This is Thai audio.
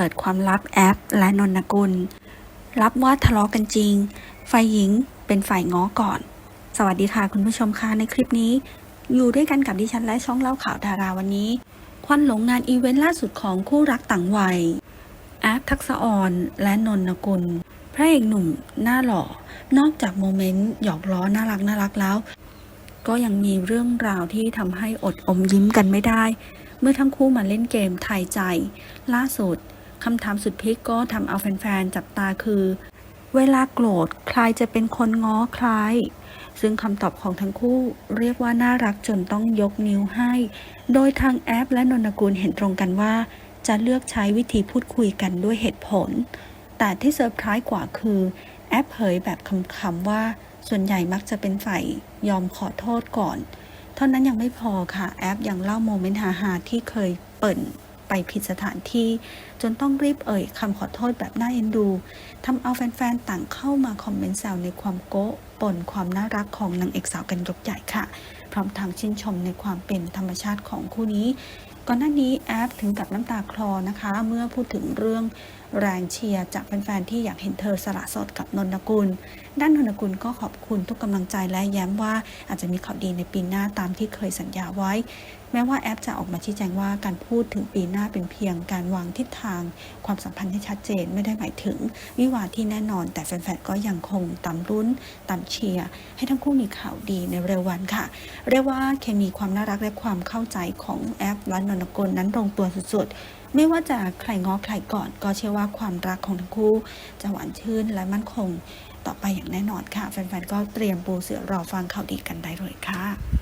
เปิดความลับแอปและนนนกุล รับว่าทะเลาะกันจริง ฝ่ายหญิงเป็นฝ่ายง้อก่อน สวัสดีค่ะคุณผู้ชมค่ะในคลิปนี้ อยู่ด้วยกันกับดิฉันและช่องเล่าข่าวดาราวันนี้ ควันหลงงานอีเวนต์ล่าสุดของคู่รักต่างวัย แอปทักษะออนและนนนกุล พระเอกหนุ่มหน้าหล่อ นอกจากโมเมนต์หยอกล้อน่ารักน่ารักแล้ว ก็ยังมีเรื่องราวที่ทำให้อดอมยิ้มกันไม่ได้เมื่อทั้งคู่มาเล่นเกมทายใจ ล่าสุด คำถามสุดพิกก็ทำเอาแฟนๆ จับตาคือ เวลาโกรธใครจะเป็นคนง้อใคร ซึ่งคำตอบของทั้งคู่เรียกว่าน่ารักจนต้องยกนิ้วให้ โดยทางแอปและนนกุลเห็นตรงกันว่า จะเลือกใช้วิธีพูดคุยกันด้วยเหตุผล แต่ที่เซอร์ไพรส์กว่าคือแอปเผยแบบคำๆว่า ส่วนใหญ่มักจะเป็นฝ่ายยอมขอโทษก่อน เท่านั้นยังไม่พอค่ะแอปยังเล่าโมเมนต์ฮาๆที่เคยเปิด ไปผิดสถานที่ จนต้องรีบเอ่ยคำขอโทษแบบน่าเอ็นดูทำเอาแฟนๆ ต่างเข้ามาคอมเมนต์แซวในความโก๊ะปนความน่ารักของนางเอกสาวกันยกใหญ่ค่ะ พร้อมทางชื่นชมในความเป็นธรรมชาติของคู่นี้ก่อนหน้านี้แอปถึงกับน้ำตาคลอนะคะ เมื่อพูดถึงเรื่องแรงเชียร์จากแฟนๆที่อยากเห็นเธอสละสดกับนนกุล ด้านนนกุลก็ขอบคุณทุกกำลังใจและย้ำว่าอาจจะมีข่าวดีในปีหน้าตามที่เคยสัญญาไว้ แม้ว่าแอปจะออกมาชี้แจงว่าการพูดถึงปีหน้าเป็นเพียงการวางทิศทาง ความสัมพันธ์ให้ชัดเจนไม่ได้หมายถึง วิวาที่แน่นอน แต่แฟนๆก็ยังคงตามรุ้นตามเชียร์ให้ทั้งคู่มีข่าวดีในเร็ววันค่ะ เรียกว่าเคมีความน่ารักและความเข้าใจของแอปและนนกลนั้นลงตัวสุดๆ ไม่ว่าจะใครง้อใครก่อน ก็เชื่อว่าความรักของทั้งคู่ จะหวานชื่นและมั่นคง ต่อไปอย่างแน่นอนค่ะ แฟนๆก็เตรียมปูเสือรอฟังข่าวดีกันได้เลยค่ะ